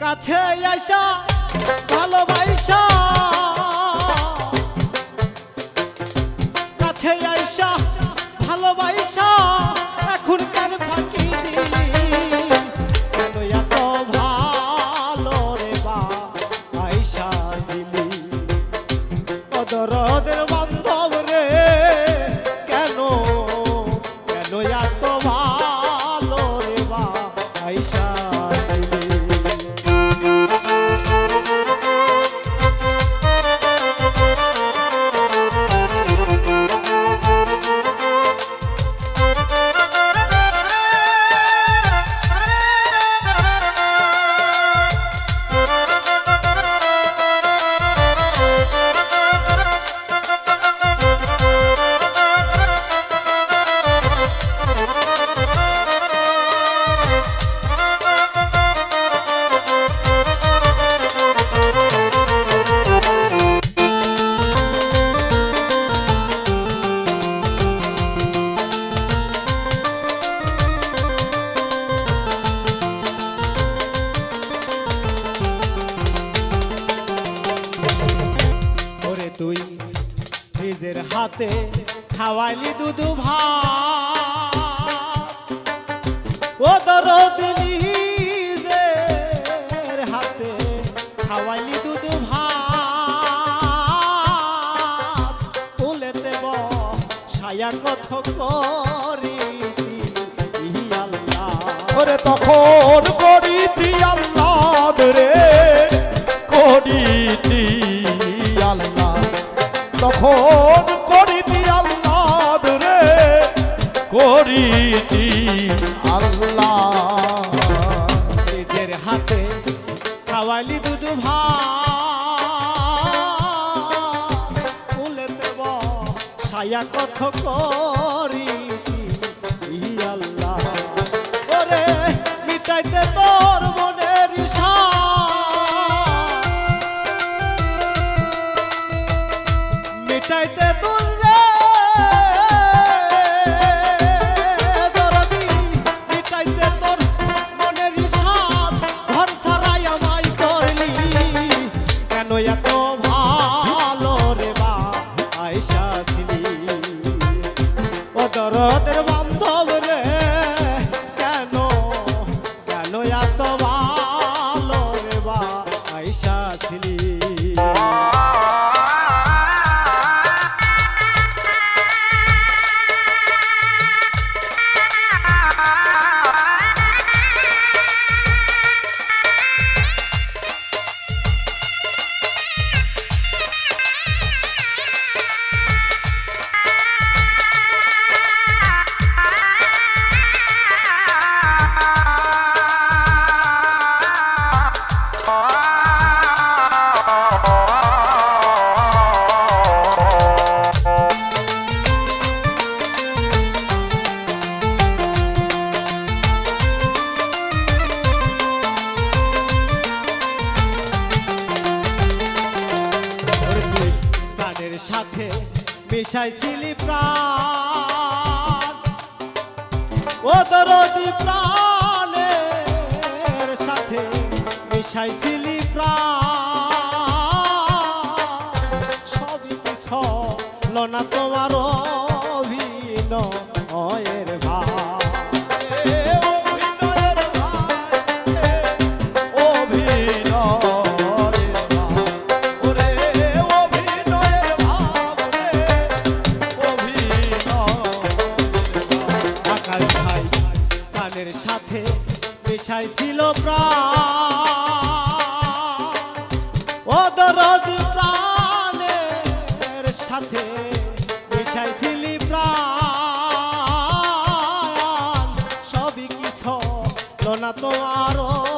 কাছে আইসা ভালোবাসা কাছে আইসা ভালোবাসা তুই নিজের হাতে খাওয়াইলি দুধু ভাত। ও দরদ হাতে খাওয়াইলি দুধু ভাত। তুলেতে ব সায়া কত করি আল্লাহ। তখন করিতি তখন করিতি আল্লাহ রে করিতি আল্লাহ। নিজের হাতে খাওয়াইলি দুধু ভালেতে সায়া কত করি আল্লাহ। ওরে মিটাইতে তোর মনের ইশা করলি। কেন এত ভালো রে বা আয়সা ছিলি? ও দরদের মিশাইছিলি প্রাণ। ও দরদি প্রাণের সাথে মিশাইছিলি প্রাণ। মিশাইছিল প্রাণ। ও দরদি প্রাণের সাথে মিশাইছিলি প্রাণ। সবই কিছু না তো অভিনয়ের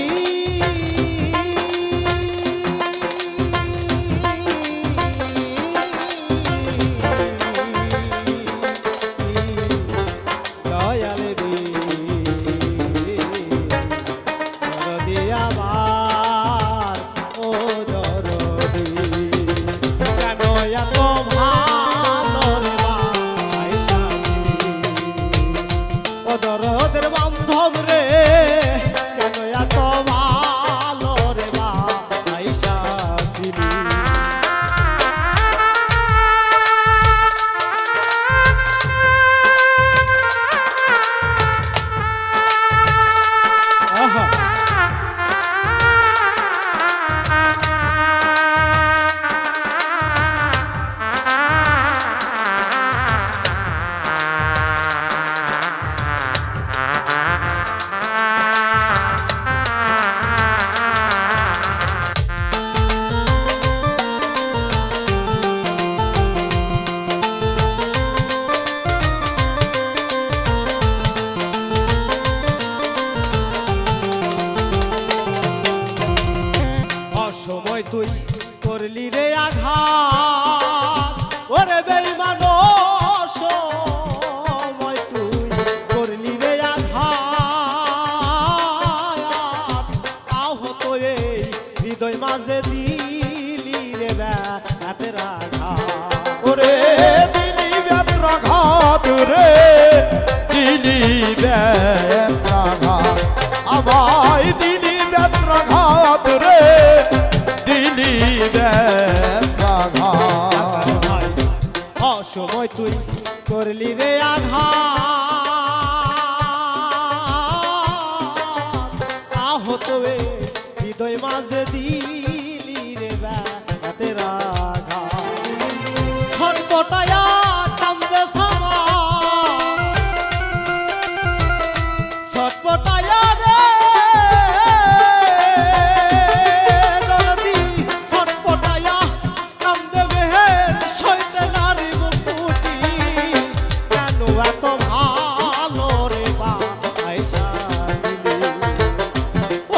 এ হৃদয় মাঝে দিয়ে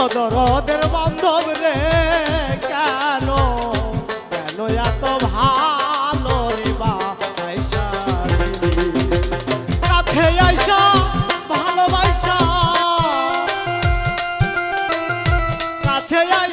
দরদের বান্ধব রে কেন? কেন এত ভালো রে কাছে আইসা ভালোবাসা। কাছে আইসা